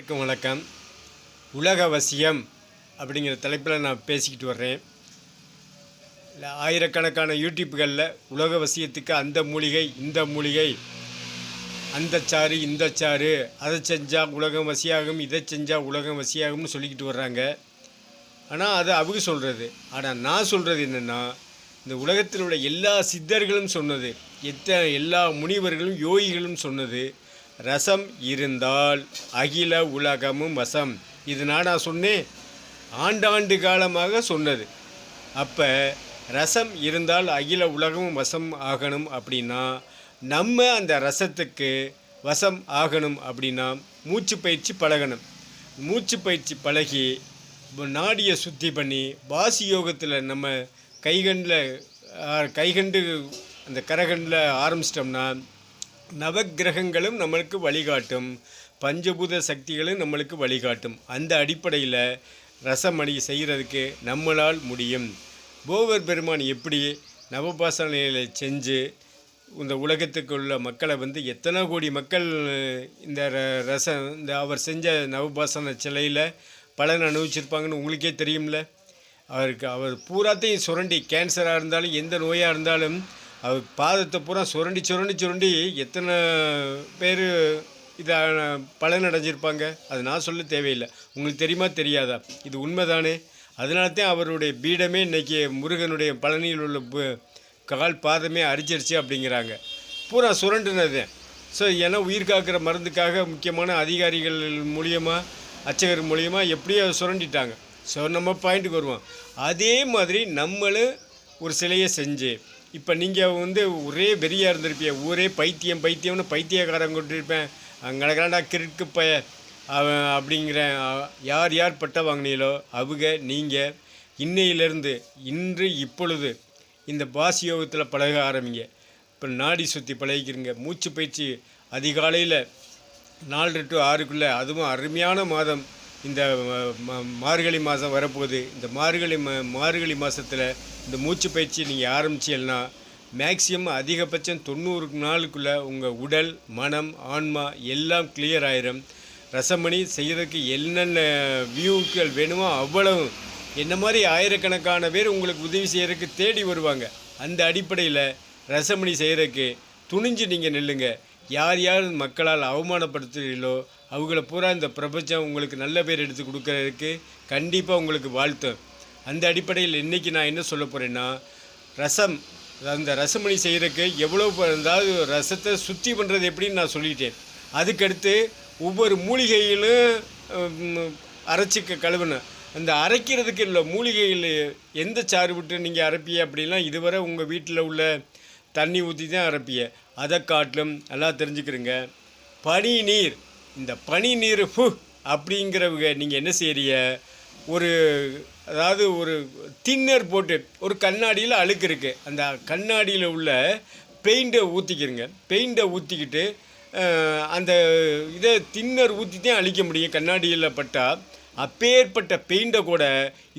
அனைவருக்கும் வணக்கம். உலக வசியம் அப்படிங்கிற தலைப்பில் நான் பேசிக்கிட்டு வர்றேன். இல்லை ஆயிரக்கணக்கான யூடியூப்புகளில் உலக வசியத்துக்கு அந்த மூலிகை இந்த மூலிகை அந்த சாறு இந்த சாறு அதை செஞ்சால் உலகம் வசியாகும் இதை செஞ்சால் உலகம் வசியாகும்னு சொல்லிக்கிட்டு வர்றாங்க. ஆனால் அது அவங்க சொல்கிறது ஆனால் நான் சொல்கிறது என்னென்னா இந்த உலகத்தில் உள்ள எல்லா சித்தர்களும் சொன்னது எத்தனை எல்லா முனிவர்களும் யோகிகளும் சொன்னது ரசம் இருந்தால் அகில உலகமும் வசம். இது நான் சொன்னேன். ஆண்டாண்டு காலமாக சொன்னது. அப்போ ரசம் இருந்தால் அகில உலகமும் வசம் ஆகணும் அப்படின்னா நம்ம அந்த ரசத்துக்கு வசம் ஆகணும் அப்படின்னா மூச்சு பயிற்சி பழகணும். மூச்சு பயிற்சி பழகி நாடியை சுத்தி பண்ணி வாசி யோகத்தில் நம்ம கைகண்டில் கைகண்டு அந்த கரகண்டில் ஆரம்பிச்சிட்டோம்னா நவக்கிரகங்களும் நம்மளுக்கு வழிகாட்டும். பஞ்சபூத சக்திகளும் நம்மளுக்கு வழிகாட்டும். அந்த அடிப்படையில் ரசமணி செய்கிறதுக்கு நம்மளால் முடியும். போவர் பெருமான் எப்படி நவபாசனையில் செஞ்சு இந்த உலகத்துக்கு உள்ள மக்களை வந்து எத்தனை கோடி மக்கள் இந்த ர- ரசம் இந்த அவர் செஞ்ச நவபாசன சிலையில் பலன் அனுபவிச்சிருப்பாங்கன்னு உங்களுக்கே தெரியும்ல? அவருக்கு அவர் பூராத்தையும் சுரண்டி கேன்சராக இருந்தாலும் எந்த நோயாக இருந்தாலும் அவர் பாதத்தை பூரா சுரண்டி சுரண்டி சுரண்டி எத்தனை பேர் இதை பலன் அடைஞ்சிருப்பாங்க அது நான் சொல்ல தேவையில்லை. உங்களுக்கு தெரியுமா தெரியாதா? இது உண்மைதானே? அதனால தான் அவருடைய பீடமே இன்றைக்கி முருகனுடைய பழனியில் உள்ள கால் பாதமே அரிச்சிருச்சு அப்படிங்கிறாங்க. பூரா சுரண்டுனது. ஸோ ஏன்னா உயிர் காக்கிற மருந்துக்காக முக்கியமான அதிகாரிகள் மூலியமாக அர்ச்சகர் மூலியமாக எப்படியோ சுரண்டிட்டாங்க. ஸோ நம்ம பாயிண்ட்டுக்கு வருவோம். அதே மாதிரி நம்மளும் ஒரு சிலையை செஞ்சு இப்போ நீங்கள் வந்து ஒரே வெறியாக இருந்திருப்பீங்க. ஊரே பைத்தியம் பைத்தியம்னு பைத்தியக்காரன் கொண்டிருப்பேன். அங்கே கிடக்கிறான்டா கிறுக்கு பய. அவன் அப்படிங்கிற யார் யார் பட்ட வாங்கினீங்களோ அவங்க நீங்கள் இன்னையிலேருந்து இன்று இப்பொழுது இந்த பாசி யோகத்தில் பழக ஆரம்பிங்க. இப்போ நாடி சுற்றி பழகிக்கிறீங்க மூச்சு பயிற்சி அதிகாலையில் நாலு டு ஆறுக்குள்ளே அதுவும் அருமையான மாதம். இந்த ம- மார்கழி மாதம் வரப்போகுது. இந்த மார்கழி மா மார்கழி மாதத்தில் இந்த மூச்சு பயிற்சி நீங்கள் ஆரம்பிச்சீங்கன்னா மேக்சிமம் அதிகபட்சம் தொண்ணூறு நாளுக்குள்ளே உங்கள் உடல் மனம் ஆன்மா எல்லாம் கிளியர் ஆயிரும். ரசமணி செய்கிறதுக்கு என்னென்ன வியூக்கள் வேணுமோ அவ்வளவு. என்ன மாதிரி ஆயிரக்கணக்கான பேர் உங்களுக்கு உதவி செய்கிறதுக்கு தேடி வருவாங்க. அந்த அடிப்படையில் ரசமணி செய்கிறதுக்கு துணிஞ்சு நீங்கள் நில்லுங்க. யார் யார் மக்களால் அவமானப்படுத்துகிறீங்களோ அவங்கள பூரா இந்த பிரபஞ்சம் உங்களுக்கு நல்ல பேர் எடுத்து கொடுக்கறதுக்கு கண்டிப்பாக உங்களுக்கு வாழ்த்தும். அந்த அடிப்படையில் இன்றைக்கி நான் என்ன சொல்ல போகிறேன்னா ரசம் அந்த ரசமணி செய்கிறதுக்கு எவ்வளோ இருந்தாலும் அதாவது ரசத்தை சுத்தி பண்ணுறது எப்படின்னு நான் சொல்லிட்டேன். அதுக்கடுத்து ஒவ்வொரு மூலிகையிலும் அரைச்சிக்க அரைச்சி க- அந்த அரைக்கிறதுக்கு இல்லை மூலிகையில் எந்த சாறு விட்டு நீங்கள் அரைப்பிய அப்படிலாம் இதுவரை உங்கள் வீட்டில் உள்ள தண்ணி ஊற்றி தான் அரைப்பிய அதை காட்டிலும் நல்லா தெரிஞ்சுக்கிறங்க. பனி நீர். இந்த பனி நீர் ஃபு அப்படிங்கிறவங்க நீங்கள் என்ன செய்றீங்க? ஒரு அதாவது ஒரு தின்னர் போட்டு ஒரு கண்ணாடியில் அழுக்கு இருக்குது அந்த கண்ணாடியில் உள்ள பெயிண்டை ஊற்றிக்கிறங்க பெயிண்டை ஊற்றிக்கிட்டு அந்த இதை தின்னர் ஊற்றி தான் அழிக்க முடியும். கண்ணாடியில் பட்டால் அப்பேற்பட்ட பெயிண்டை கூட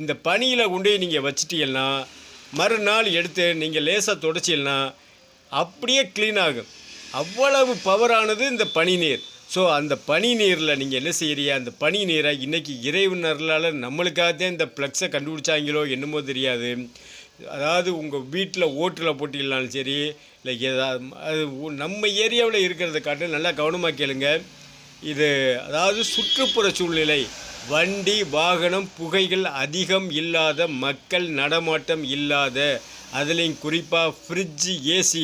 இந்த பனியில் கொண்டு நீங்கள் வச்சிட்டீங்கன்னா மறுநாள் எடுத்து நீங்கள் லேசாக தொடச்சிங்கன்னா அப்படியே க்ளீன் ஆகும். அவ்வளவு பவரானது இந்த பனி நீர். ஸோ அந்த பனி நீரில் நீங்கள் என்ன செய்கிறீங்க அந்த பனி நீரை இன்றைக்கி இறைவனர்களால் நம்மளுக்காகத்தான் இந்த ப்ளக்ஸை கண்டுபிடிச்சாங்களோ என்னமோ தெரியாது. அதாவது உங்கள் வீட்டில் ஓட்டில் போட்டிங்கனாலும் சரி இல்லை ஏதாவது அது நம்ம ஏரியாவில் இருக்கிறத காட்டு நல்லா கவனமாக கேளுங்க. இது அதாவது சுற்றுப்புற சூழ்நிலை வண்டி வாகனம் புகைகள் அதிகம் இல்லாத மக்கள் நடமாட்டம் இல்லாத அதுலேயும் குறிப்பாக ஃப்ரிட்ஜு ஏசி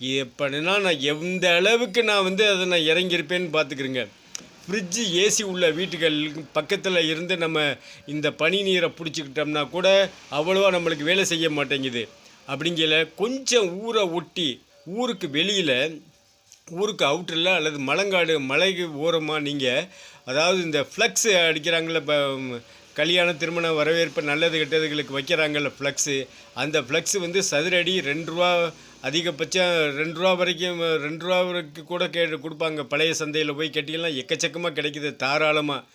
எப்படின்னா நான் எந்த அளவுக்கு நான் வந்து அதை நான் இறங்கியிருப்பேன்னு பார்த்துக்கிறேங்க ஃப்ரிட்ஜு ஏசி உள்ள வீட்டுகளுக்கு பக்கத்தில் இருந்து நம்ம இந்த பனி நீரை பிடிச்சிக்கிட்டோம்னா கூட அவ்வளோவா நம்மளுக்கு வேலை செய்ய மாட்டேங்குது. அப்படிங்கல கொஞ்சம் ஊரை ஒட்டி ஊருக்கு வெளியில் ஊருக்கு அவுட்டரில் அல்லது மலங்காடு மலைக்கு ஓரமாக நீங்கள் அதாவது இந்த ஃப்ளக்ஸு அடிக்கிறாங்களே இப்போ கல்யாண திருமண வரவேற்பு நல்லது கெட்டதுகளுக்கு வைக்கிறாங்கல்ல ஃப்ளக்ஸு அந்த ஃப்ளக்ஸு வந்து சதுரடி ரெண்டு ரூபா அதிகபட்சம் ரெண்டு ரூபா வரைக்கும் ரெண்டு ரூபா வரைக்கும் கூட கே கொடுப்பாங்க. பழைய சந்தையில் போய் கேட்டிங்கன்னா எக்கச்சக்கமாக கிடைக்குது தாராளமாக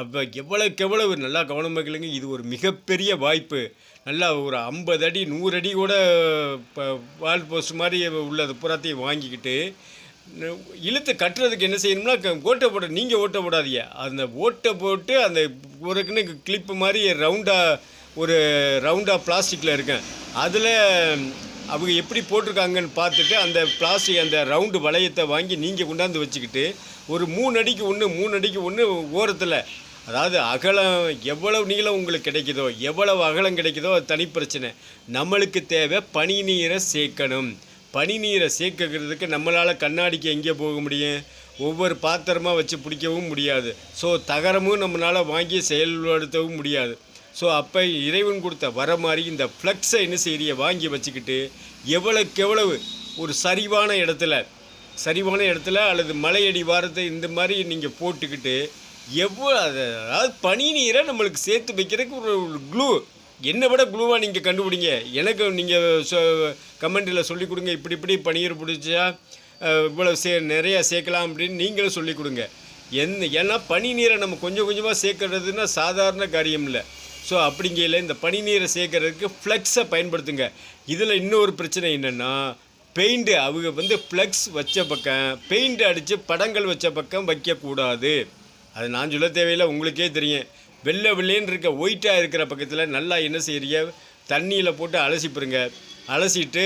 அப்போ எவ்வளோக்கு எவ்வளவு நல்லா கவனமாக கேளுங்க. இது ஒரு மிகப்பெரிய வாய்ப்பு. நல்லா ஒரு ஐம்பது அடி நூறு அடி கூட இப்போ வால் போஸ்ட் மாதிரி உள்ளது புறாத்தையும் வாங்கிக்கிட்டு இழுத்து கட்டுறதுக்கு என்ன செய்யணும்னா ஓட்டை போட நீங்கள் ஓட்டை போடாதீங்க. அந்த ஓட்டை போட்டு அந்த ஒருக்குன்னு கிளிப்பு மாதிரி ரவுண்டாக ஒரு ரவுண்டாக பிளாஸ்டிக்கில் இருக்கேன். அதில் அவங்க எப்படி போட்டிருக்காங்கன்னு பார்த்துட்டு அந்த பிளாஸ்டிக் அந்த ரவுண்டு வளையத்தை வாங்கி நீங்கள் கொண்டாந்து வச்சுக்கிட்டு ஒரு மூணு அடிக்கு ஒன்று மூணு அடிக்கு ஒன்று ஓரத்தில் அதாவது அகலம் எவ்வளவு நீளம் உங்களுக்கு கிடைக்குதோ எவ்வளவு அகலம் கிடைக்குதோ அது தனி பிரச்சனை. நம்மளுக்கு தேவை பனி நீரை சேர்க்கணும். பனி நீரை சேர்க்கிறதுக்கு நம்மளால் கண்ணாடிக்கு எங்கே போக முடியும்? ஒவ்வொரு பாத்திரமாக வச்சு பிடிக்கவும் முடியாது. ஸோ தகரமும் நம்மளால் வாங்கி செயல்படுத்தவும் முடியாது. ஸோ அப்போ இறைவன் கொடுத்த வர மாதிரி இந்த ஃப்ளக்ஸை என்ன செய்கிறிய வாங்கி வச்சுக்கிட்டு எவ்வளோக்கு எவ்வளவு ஒரு சரிவான இடத்துல சரிவான இடத்துல அல்லது மலையடி வாரத்தை இந்த மாதிரி நீங்கள் போட்டுக்கிட்டு எவ்வளோ அதாவது பனி நீரை நம்மளுக்கு சேர்த்து வைக்கிறதுக்கு ஒரு க்ளூ என்னை விட க்ளூவாக நீங்கள் கண்டுபிடிங்க. எனக்கு நீங்கள் கமெண்டில் சொல்லிக் கொடுங்க. இப்படி இப்படி பனீர் பிடிச்சா இவ்வளோ சே நிறையா சேர்க்கலாம் அப்படின்னு நீங்களும் சொல்லிக் கொடுங்க. என் ஏன்னா பனி நீரை நம்ம கொஞ்சம் கொஞ்சமாக சேர்க்கறதுன்னா சாதாரண காரியம் இல்லை ஸோ அப்படிங்கையில் இந்த பனி நீரை சேர்க்கறதுக்கு ஃப்ளக்ஸை பயன்படுத்துங்க. இதில் இன்னொரு பிரச்சனை என்னென்னா பெயிண்ட்டு அவங்க வந்து ஃப்ளக்ஸ் வச்ச பக்கம் பெயிண்ட் அடித்து படங்கள் வச்ச பக்கம் வைக்கக்கூடாது. அது நான் சொல்ல தேவையில்லை உங்களுக்கே தெரியும். வெள்ளை வெள்ளைன்னு இருக்க ஒயிட்டாக இருக்கிற பக்கத்தில் நல்லா என்ன செய்கிறீங்க தண்ணியில் போட்டு அலசிப்பிடுங்க. அலசிட்டு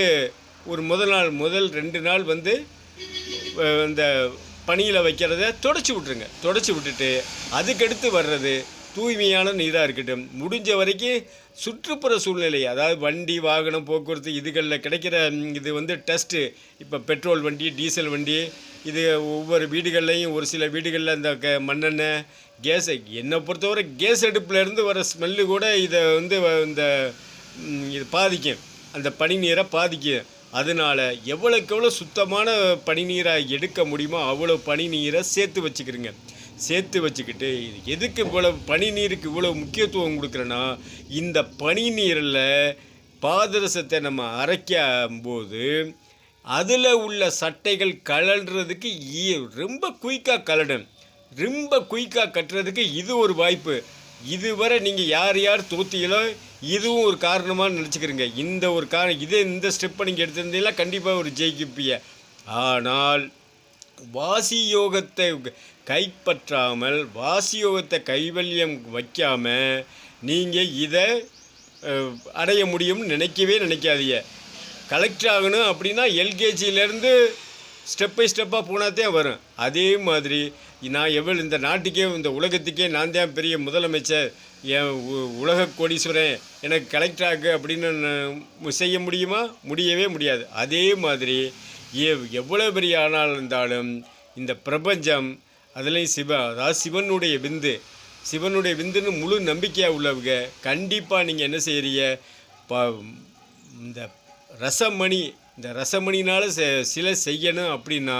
ஒரு முதல் நாள் முதல் ரெண்டு நாள் வந்து இந்த பனியில் வைக்கிறத தொடச்சி விட்ருங்க தொடச்சி விட்டுட்டு அதுக்கடுத்து வர்றது தூய்மையான நீராக இருக்கட்டும். முடிஞ்ச வரைக்கும் சுற்றுப்புற சூழ்நிலை அதாவது வண்டி வாகனம் போக்குவரத்து இதுகளில் கிடைக்கிற இது வந்து டெஸ்ட்டு இப்போ பெட்ரோல் வண்டி டீசல் வண்டி இது ஒவ்வொரு வீடுகள்லையும் ஒரு சில வீடுகளில் இந்த க மண்ணெண்ணெய் கேஸ். என்னை பொறுத்தவரை கேஸ் அடுப்புலேருந்து வர ஸ்மெல்லு கூட இதை வந்து வ- இந்த இது பாதிக்கும். அந்த பனி நீரை பாதிக்கும். அதனால எவ்வளோக்கு எவ்வளோ சுத்தமான பனி நீரை எடுக்க முடியுமோ அவ்வளோ பனி நீரை சேர்த்து வச்சுக்கிறேங்க. சேர்த்து வச்சுக்கிட்டு இது எதுக்கு இவ்வளவு பனி நீருக்கு இவ்வளோ முக்கியத்துவம் கொடுக்குறேன்னா இந்த பனி நீரில் பாதரசத்தை நம்ம அரைக்கும் போது அதில் உள்ள சட்டைகள் கலடுறதுக்கு ஈ- ரொம்ப குயிக்காக கலடும். ரொம்ப குயிக்காக கட்டுறதுக்கு இது ஒரு வாய்ப்பு. இதுவரை நீங்கள் யார் யார் தோத்தீங்களோ இதுவும் ஒரு காரணமாக நினச்சிக்கிறீங்க. இந்த ஒரு காரணம் இதே இந்த ஸ்டெப்பை நீங்கள் எடுத்திருந்தீங்களா கண்டிப்பாக ஒரு ஜெயிக்குப்பீங்க. ஆனால் வாசி யோகத்தை கைப்பற்றாமல் வாசி யோகத்தை கைவல்யம் வைக்காமல் நீங்கள் இதை அடைய முடியும்னு நினைக்கவே நினைக்காதீங்க. கலெக்டர் ஆகணும் அப்படின்னா எல்கேஜியிலேருந்து ஸ்டெப் பை ஸ்டெப்பாக போனாதே வரும். அதே மாதிரி நான் எவ்வளோ இந்த நாட்டுக்கே இந்த உலகத்துக்கே நான் தான் பெரிய முதலமைச்சர் என் உ- உலக கோடீஸ்வரன் எனக்கு கலெக்டர் ஆகு அப்படின்னு செய்ய முடியுமா? முடியவே முடியாது. அதே மாதிரி எவ் எவ்வளோ பெரிய ஆனால் இருந்தாலும் இந்த பிரபஞ்சம் அதுலேயும் சிவ அதாவது சிவனுடைய விந்து. சிவனுடைய விந்துன்னு முழு நம்பிக்கையாக உள்ளவங்க கண்டிப்பாக நீங்கள் என்ன செய்கிறீங்க ப இந்த ரசமணி இந்த ரசமணினால் சிலை செய்யணும் அப்படின்னா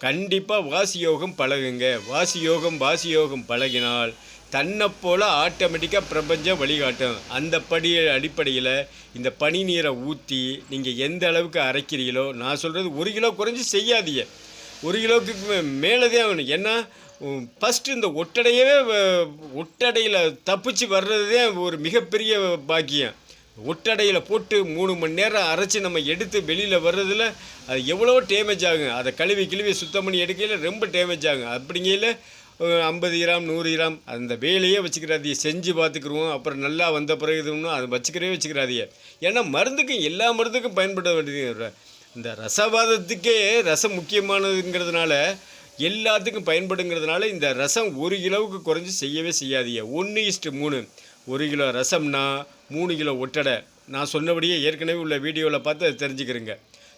கண்டிப்பாக வாசி யோகம் பழகுங்க. வாசி யோகம் வாசி யோகம் பழகினால் தன்னை போல் ஆட்டோமேட்டிக்காக பிரபஞ்சம் வழிகாட்டும். அந்த படி அடிப்படையில் இந்த பனி நீரை ஊற்றி நீங்கள் எந்த அளவுக்கு அரைக்கிறீங்களோ நான் சொல்கிறது ஒரு கிலோ குறைஞ்சி செய்யாதீங்க. ஒரு கிலோவுக்கு மேலே தான் வேணும் ஏன்னா ஃபஸ்ட்டு இந்த ஒட்டடையவே ஒட்டடையில் தப்பிச்சு வர்றதே ஒரு மிகப்பெரிய பாக்கியம். ஒட்டடையில் போட்டு மூணு மணி நேரம் அரைச்சி நம்ம எடுத்து வெளியில் வர்றதில் அது எவ்வளோ டேமேஜ் ஆகும். அதை கழுவி கிழுவி சுத்தம் பண்ணி எடுக்கையில் ரொம்ப டேமேஜ் ஆகும். அப்படிங்கையில் ஐம்பது கிராம் நூறு கிராம் அந்த வேலையே வச்சுக்கிறாதிய செஞ்சு பார்த்துக்குருவோம் அப்புறம் நல்லா வந்த பிறகு இதுன்னு அதை வச்சுக்கிறவே வச்சுக்கிறாதிய ஏன்னா மருந்துக்கும் எல்லா மருந்துக்கும் பயன்பட வேண்டியது இந்த ரசவாதத்துக்கே ரசம் முக்கியமானதுங்கிறதுனால எல்லாத்துக்கும் பயன்படுங்கிறதுனால இந்த ரசம் ஒரு கிலோவுக்கு குறைஞ்சி செய்யவே செய்யாதீங்க. ஒன்று இஸ்ட்டு மூணு. ஒரு கிலோ ரசம்னா மூணு கிலோ ஒட்டடை. நான் சொன்னபடியே ஏற்கனவே உள்ள வீடியோவில் பார்த்து அதை தெரிஞ்சுக்கிறேங்க.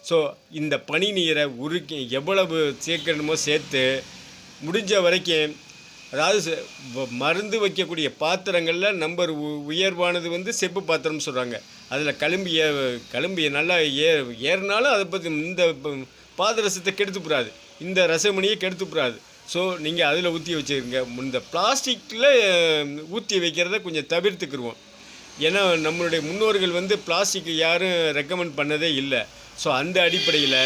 ஸோ இந்த பனி நீரை உருக்கி எவ்வளவு சேர்க்கணுமோ சேர்த்து முடிஞ்ச வரைக்கும் அதாவது வ- மருந்து வைக்கக்கூடிய பாத்திரங்களில் நம்பர் உ- உயர்வானது வந்து செப்பு பாத்திரம்னு சொல்கிறாங்க அதில் கிளம்பி ஏ கிளம்பி நல்லா ஏ ஏறினாலும் அதை பற்றி இந்த பாதரசத்தை கெடுத்துப்புறாது. இந்த ரசமணியை கெடுத்துப்புறாது. ஸோ நீங்கள் அதில் ஊற்றி வச்சுருங்க இந்த பிளாஸ்டிக்கில் ஊற்றி வைக்கிறத கொஞ்சம் தவிர்த்துக்கிருவோம். ஏன்னா நம்மளுடைய முன்னோர்கள் வந்து பிளாஸ்டிக் யாரும் ரெக்கமெண்ட் பண்ணதே இல்லை. ஸோ அந்த அடிப்படையில்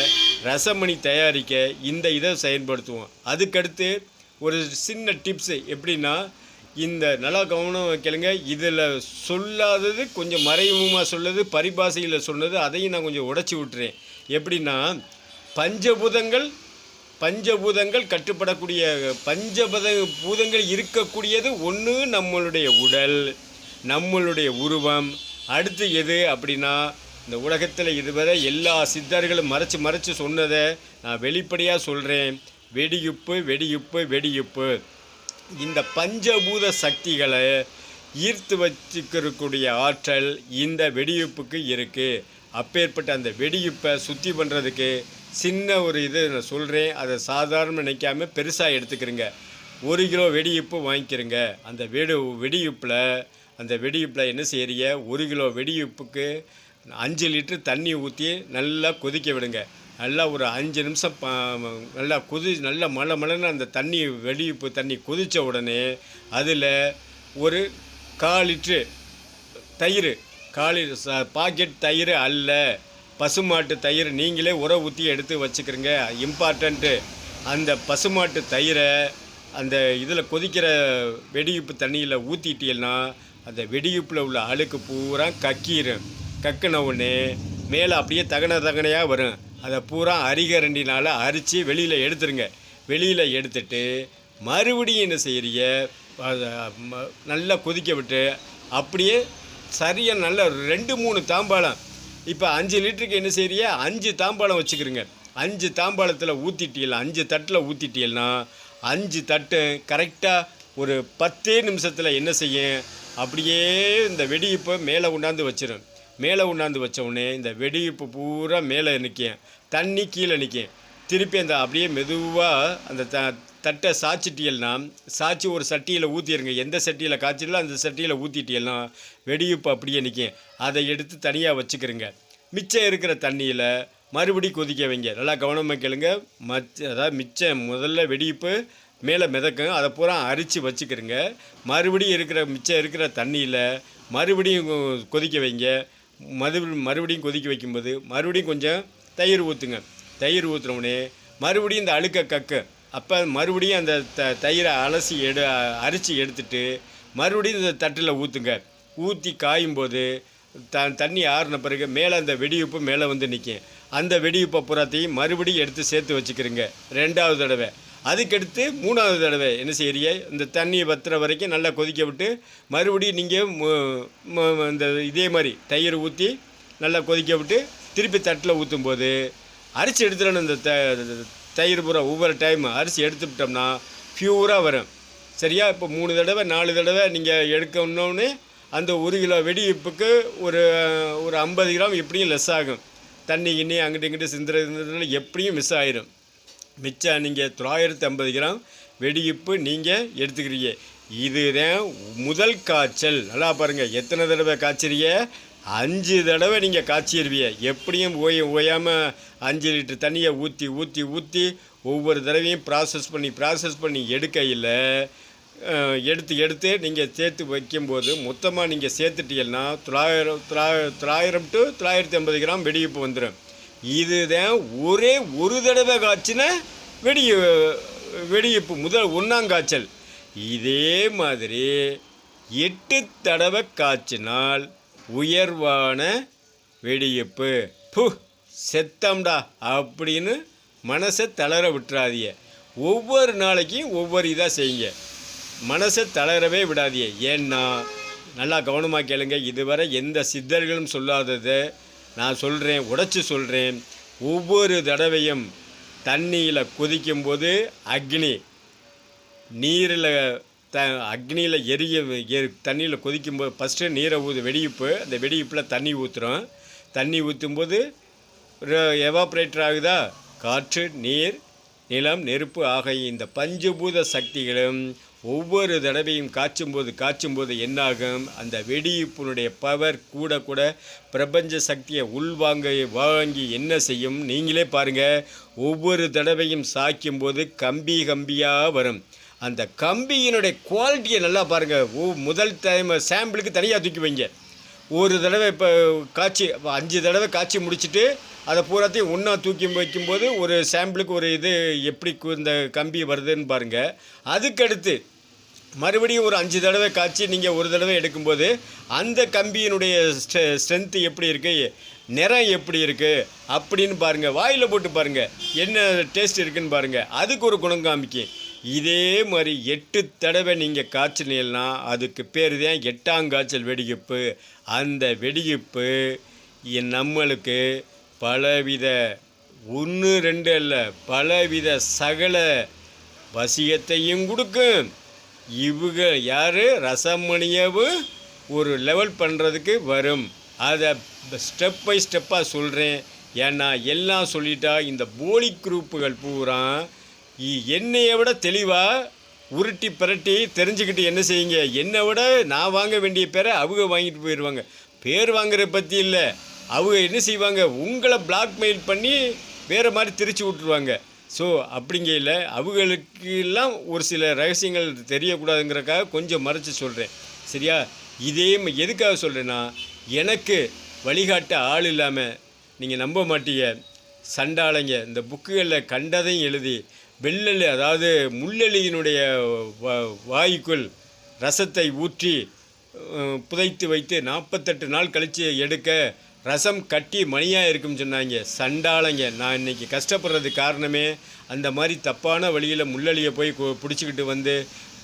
ரசமணி தயாரிக்க இந்த இதை செயல்படுத்துவோம். அதுக்கடுத்து ஒரு சின்ன டிப்ஸு எப்படின்னா இந்த நல்லா கவனம் கேளுங்க இதில் சொல்லாதது கொஞ்சம் மறைமுகமாக சொல்லது பரிபாஷையில் சொன்னது அதையும் நான் கொஞ்சம் உடச்சி விட்டுறேன். எப்படின்னா பஞ்சபூதங்கள் பஞ்சபூதங்கள் கட்டுப்படக்கூடிய பஞ்சபத பூதங்கள் இருக்கக்கூடியது ஒன்று நம்மளுடைய உடல் நம்மளுடைய உருவம். அடுத்து எது அப்படின்னா இந்த உலகத்தில் இதுவரை எல்லா சித்தர்களும் மறைச்சு மறைச்சு சொன்னதை நான் வெளிப்படையாக சொல்கிறேன் வெடியுப்பு வெடியுப்பு வெடியுப்பு. இந்த பஞ்சபூத சக்திகளை ஈர்த்து வச்சுக்கிறக்கூடிய ஆற்றல் இந்த வெடியுப்புக்கு இருக்குது அப்பேற்பட்ட அந்த வெடியுப்பை சுத்தி பண்ணுறதுக்கு சின்ன ஒரு இது நான் சொல்கிறேன் அதை சாதாரண நினைக்காம பெருசாக எடுத்துக்கிறேங்க. ஒரு கிலோ வெடியுப்பு வாங்கிக்கிறேங்க. அந்த வெடி வெடியுப்பில் அந்த வெடியுப்பில் என்ன செய்கிறீங்க ஒரு கிலோ வெடியுப்புக்கு அஞ்சு லிட்டர் தண்ணி ஊற்றி நல்லா கொதிக்க விடுங்க. நல்லா ஒரு அஞ்சு நிமிஷம் நல்லா கொதி நல்லா மழை மழைன்னு அந்த தண்ணி வெடியுப்பு தண்ணி கொதித்த உடனே அதில் ஒரு கால் லிட்ரு தயிர் காலி பாக்கெட் தயிர் அல்ல பசுமாட்டு தயிர் நீங்களே உர ஊற்றி எடுத்து வச்சுக்கிறங்க இம்பார்ட்டண்ட்டு அந்த பசுமாட்டு தயிரை அந்த இதில் கொதிக்கிற வெடியுப்பு தண்ணியில் ஊற்றிட்டீங்கன்னா அந்த வெடியுப்பில் உள்ள அழுக்கு பூரா கக்கிடும் கக்கின உடனே மேலே அப்படியே தகன தகனையாக வரும். அதை பூரா அரிகரண்டினால் அரித்து வெளியில் எடுத்துருங்க. வெளியில் எடுத்துட்டு மறுபடியும் என்ன செய்கிறீங்க அதை நல்லா கொதிக்க விட்டு அப்படியே சரியாக நல்ல ரெண்டு மூணு தாம்பாளம். இப்போ அஞ்சு லிட்டருக்கு என்ன செய்யறிய அஞ்சு தாம்பாளம் வச்சுக்கிறோங்க அஞ்சு தாம்பாளத்தில் ஊற்றிட்டீங்களா அஞ்சு தட்டில் ஊற்றிட்டீங்கன்னா அஞ்சு தட்டு கரெக்டாக ஒரு பத்தே நிமிஷத்தில் என்ன செய்யும்? அப்படியே இந்த வெடியுப்பை மேலே உண்டாந்து வச்சிடும் மேலே உண்டாந்து வச்ச உடனே இந்த வெடியுப்பு பூரா மேலே நிற்கும் தண்ணி கீழே நிற்கும் திருப்பி அந்த அப்படியே மெதுவாக அந்த த தட்டை சாய்ச்சிட்டியல்னா சாய்ச்சி ஒரு சட்டியில் ஊற்றிடுங்க எந்த சட்டியில் காய்ச்சிடலோ அந்த சட்டியில் ஊற்றிட்டியல்னா வெடியுப்பு அப்படியே நிற்கும் அதை எடுத்து தனியாக வச்சுக்கிறங்க. மிச்சம் இருக்கிற தண்ணியில் மறுபடி கொதிக்க வைங்க. நல்லா கவனமாக கேளுங்க. மச்ச அதாவது மிச்சம் முதல்ல வெடியுப்பு மேலே மிதக்கும். அதை பூரா அரித்து வச்சுக்கிறங்க. மறுபடியும் இருக்கிற மிச்சம் இருக்கிற தண்ணியில் மறுபடியும் கொதிக்க வைங்க. மது மறுபடியும் கொதிக்க வைக்கும்போது மறுபடியும் கொஞ்சம் தயிர் ஊற்றுங்க தயிர் ஊற்றுனவுடனே மறுபடியும் இந்த அழுக்க கக்கு. அப்போ மறுபடியும் அந்த த தயிரை அலசி எடு அரிச்சு எடுத்துட்டு மறுபடியும் இந்த தட்டில் ஊற்றுங்க ஊற்றி காயும்போது த தண்ணி ஆறின பிறகு மேலே அந்த வெடியுப்பு மேலே வந்து நிற்கும் அந்த வெடியுப்பை புறத்தையும் மறுபடியும் எடுத்து சேர்த்து வச்சுக்கிறேங்க. ரெண்டாவது தடவை. அதுக்கடுத்து மூணாவது தடவை என்ன செய்யறீங்க இந்த தண்ணியை வத்துற வரைக்கும் நல்லா கொதிக்க விட்டு மறுபடியும் நீங்கள் இந்த இதே மாதிரி தயிர் ஊற்றி நல்லா கொதிக்க விட்டு திருப்பி தட்டில் ஊற்றும் போது அரிசி எடுத்துடணும். இந்த த தயிர் பூரா ஒவ்வொரு டைம் அரிசி எடுத்துவிட்டோம்னா பியூராக வரும். சரியா? இப்போ மூணு தடவை நாலு தடவை நீங்கள் எடுக்கணுன்னே அந்த ஒரு கிலோ வெடிப்புக்கு ஒரு ஒரு ஐம்பது கிராம் எப்படியும் லெஸ் ஆகும். தண்ணி கிண்ணி அங்கிட்டு இங்கிட்டு சிந்துறதுனால எப்படியும் மிஸ் ஆயிரும். மிச்சம் நீங்கள் தொள்ளாயிரத்தி ஐம்பது கிராம் வெடியுப்பு நீங்கள் எடுத்துக்கிறீங்க. இதுதான் முதல் காய்ச்சல். நல்லா பாருங்கள் எத்தனை தடவை காய்ச்சிறிய அஞ்சு தடவை நீங்கள் காய்ச்சிருவீங்க. எப்படியும் ஓய ஓயாமல் அஞ்சு லிட்டர் தண்ணியை ஊற்றி ஊற்றி ஊற்றி ஒவ்வொரு தடவையும் ப்ராசஸ் பண்ணி ப்ராசஸ் பண்ணி எடுக்கையில் எடுத்து எடுத்து நீங்கள் சேர்த்து வைக்கும்போது மொத்தமாக நீங்கள் சேர்த்துட்டீங்கன்னா தொள்ளாயிரம் தொள்ளாயிரம் தொள்ளாயிரம் டு தொள்ளாயிரத்தி ஐம்பது கிராம் வெடிப்பு வந்துடும். இதுதான் ஒரே ஒரு தடவை காய்ச்சின வெடி வெடிப்பு முதல் ஒன்றாங்காய்ச்சல் இதே மாதிரி எட்டு தடவை காய்ச்சினால் உயர்வான வெடியப்பு. பு செத்தம்டா அப்படின்னு மனசை தளர விட்டுறாதிய ஒவ்வொரு நாளைக்கும் ஒவ்வொரு இதாக செய்யுங்க. மனசை தளரவே விடாதீங்க. ஏன்னா நல்லா கவனமாக கேளுங்க. இதுவரை எந்த சித்தர்களும் சொல்லாதது நான் சொல்கிறேன் உடச்சி சொல்கிறேன் ஒவ்வொரு தடவையும் தண்ணியில் கொதிக்கும்போது அக்னி. நீரில் த அக்னியில் எரிய எரி தண்ணியில் கொதிக்கும்போது ஃபஸ்ட்டு நீரை ஊது வெடிப்பு. அந்த வெடிப்பில் தண்ணி ஊற்றுறோம் தண்ணி ஊற்றும்போது எவாப்ரேட்டர் ஆகுதா? காற்று நீர் நிலம் நெருப்பு ஆகிய இந்த பஞ்சபூத சக்திகளும் ஒவ்வொரு தடவையும் காய்ச்சும்போது காய்ச்சும்போது என்னாகும்? அந்த வெடிப்புனுடைய பவர் கூட கூட பிரபஞ்ச சக்தியை உள்வாங்க வாங்கி என்ன செய்யும்? நீங்களே பாருங்கள் ஒவ்வொரு தடவையும் சாய்க்கும்போது கம்பி கம்பியாக வரும். அந்த கம்பியினுடைய குவாலிட்டியை நல்லா பாருங்கள் ஓ முதல் டைம் சாம்பிளுக்கு தனியாக தூக்கி வைங்க. ஒரு தடவை இப்போ காய்ச்சி அஞ்சு தடவை காய்ச்சி முடிச்சுட்டு அதை பூராத்தையும் ஒன்றா தூக்கி வைக்கும்போது ஒரு சாம்பிளுக்கு ஒரு இது எப்படி இந்த கம்பி வருதுன்னு பாருங்கள் அதுக்கடுத்து மறுபடியும் ஒரு அஞ்சு தடவை காய்ச்சி நீங்கள் ஒரு தடவை எடுக்கும்போது அந்த கம்பியினுடைய ஸ்ட்ரெ ஸ்ட்ரென்த்து எப்படி இருக்குது நிறம் எப்படி இருக்குது அப்படின்னு பாருங்கள் வாயில் போட்டு பாருங்கள் என்ன டேஸ்ட் இருக்குதுன்னு பாருங்கள் அதுக்கு ஒரு குணம் காமிக்கும். இதே மாதிரி எட்டு தடவை நீங்கள் காய்ச்சினீங்கன்னா அதுக்கு பேர் தான் எட்டாங்காய்ச்சல் வெடிகுப்பு. அந்த வெடிகுப்பு நம்மளுக்கு பலவித ஒன்று ரெண்டு இல்லை பலவித சகல வசியத்தையும் கொடுக்கும். இவங்க யார்? ரசமணியவும் ஒரு லெவல் பண்ணுறதுக்கு வரும். அதை ஸ்டெப் பை ஸ்டெப்பாக சொல்கிறேன் ஏன்னா எல்லாம் சொல்லிட்டா இந்த போலி குரூப்புகள் பூரா என்னையை விட தெளிவாக உருட்டி பிரட்டி தெரிஞ்சுக்கிட்டு என்ன செய்யுங்க? என்னை விட நான் வாங்க வேண்டிய பேரை அவங்க வாங்கிட்டு போயிடுவாங்க பேர் வாங்குறத பற்றி இல்லை. அவங்க என்ன செய்வாங்க? உங்களை பிளாக்மெயில் பண்ணி வேறு மாதிரி திரிச்சு விட்ருவாங்க ஸோ அப்படிங்கையில் அவங்களுக்கெல்லாம் ஒரு சில ரகசியங்கள் தெரியக்கூடாதுங்கிறக்காக கொஞ்சம் மறைச்சி சொல்கிறேன் சரியா? இதே எதுக்காக சொல்கிறேன்னா எனக்கு வழிகாட்ட ஆள் இல்லாமல் நீங்கள் நம்ப மாட்டீங்க. சண்டாளைங்க. இந்த புக்குகளில் கண்டதையும் எழுதி வெள்ளல் அதாவது முள்ளெலியினுடைய வாய்க்குள் ரசத்தை ஊற்றி புதைத்து வைத்து நாற்பத்தெட்டு நாள் கழித்து எடுக்க ரசம் கட்டி மணியாக இருக்கும்னு சொன்னாங்க. சண்டாளைங்க. நான் இன்னைக்கு கஷ்டப்படுறது காரணமே அந்த மாதிரி தப்பான வழியில் முள்ளலியை போய் கு- பிடிச்சிக்கிட்டு வந்து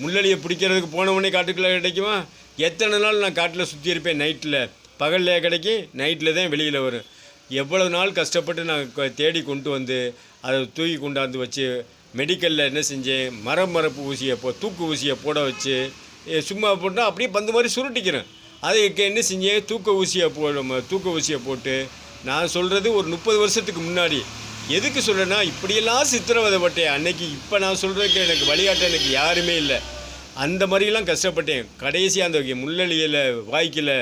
முள்ளலியை பிடிக்கிறதுக்கு போனவொடனே காட்டுக்குள்ளே கிடைக்குமா? எத்தனை நாள் நான் காட்டில் சுற்றி இருப்பேன் நைட்டில் பகலில் கிடைக்கும் நைட்டில் தான் வெளியில் வரும். எவ்வளவு நாள் கஷ்டப்பட்டு நான் க- தேடி கொண்டு வந்து அதை தூக்கி கொண்டாந்து வச்சு மெடிக்கலில் என்ன செஞ்சேன்? மரம் மரப்பு ஊசியை போ தூக்கு ஊசியை போட வச்சு சும்மா போட்டால் அப்படியே பந்து மாதிரி சுருட்டிக்கிறேன். அதுக்கு என்ன செஞ்சேன்? தூக்க ஊசியை போ தூக்க ஊசியை போட்டு நான் சொல்கிறது ஒரு முப்பது வருஷத்துக்கு முன்னாடி. எதுக்கு சொல்கிறேன்னா இப்படியெல்லாம் சித்திரவதைப்பட்டேன் அன்னைக்கு இப்போ நான் சொல்கிறதுக்கு எனக்கு வழிகாட்ட எனக்கு யாருமே இல்லை. அந்த மாதிரிலாம் கஷ்டப்பட்டேன். கடைசி அந்த முள்ளலியில் வாய்க்கில்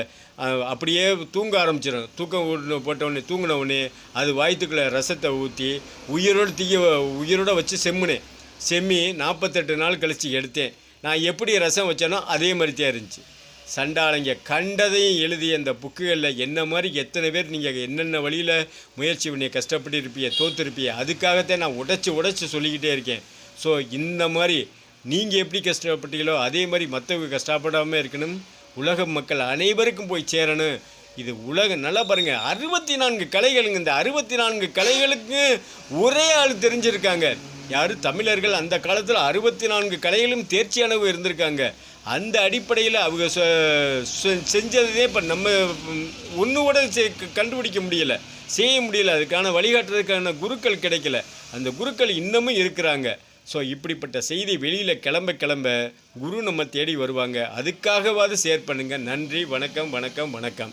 அப்படியே தூங்க ஆரம்பிச்சிடும் தூக்கம் விட்டு போட்ட உடனே தூங்கின உடனே அது வாய்த்துக்குள்ள ரசத்தை ஊற்றி உயிரோடு தீய உயிரோட வச்சு செம்முனேன். செம்மி நாற்பத்தெட்டு நாள் கழித்து எடுத்தேன். நான் எப்படி ரசம் வச்சேனோ அதே மாதிரி தான் இருந்துச்சு. சண்டாளைங்க கண்டதையும் எழுதி அந்த புக்குகளில் என்ன மாதிரி எத்தனை பேர் நீங்கள் என்னென்ன வழியில் முயற்சி பண்ணி கஷ்டப்பட்டு இருப்பீங்க தோத்துருப்பீங்க அதுக்காகத்தான் நான் உடைச்சி உடச்சி சொல்லிக்கிட்டே இருக்கேன். ஸோ இந்த மாதிரி நீங்கள் எப்படி கஷ்டப்பட்டீங்களோ அதே மாதிரி மற்றவங்க கஷ்டப்படாமல் இருக்கணும். உலக மக்கள் அனைவருக்கும் போய் சேரணும். இது உலக நல்லா பாருங்க. அறுபத்தி நான்கு கலைகளுங்க இந்த அறுபத்தி நான்கு கலைகளுக்கு ஒரே ஆள் தெரிஞ்சிருக்காங்க. யாரும் தமிழர்கள். அந்த காலத்தில் அறுபத்தி நான்கு கலைகளும் தேர்ச்சியானவங்க இருந்திருக்காங்க. அந்த அடிப்படையில் அவங்க செஞ்சதே இப்போ நம்ம ஒன்று கூட கண்டுபிடிக்க முடியல. செய்ய முடியல. அதுக்கான வழிகாட்டுறதுக்கான குருக்கள் கிடைக்கல. அந்த குருக்கள் இன்னமும் இருக்கிறாங்க. ஸோ இப்படிப்பட்ட செய்தி வெளியில் கிளம்ப கிளம்ப குரு நம்ம தேடி வருவாங்க. அதுக்காகவாது ஷேர் பண்ணுங்கள் நன்றி வணக்கம் வணக்கம் வணக்கம்.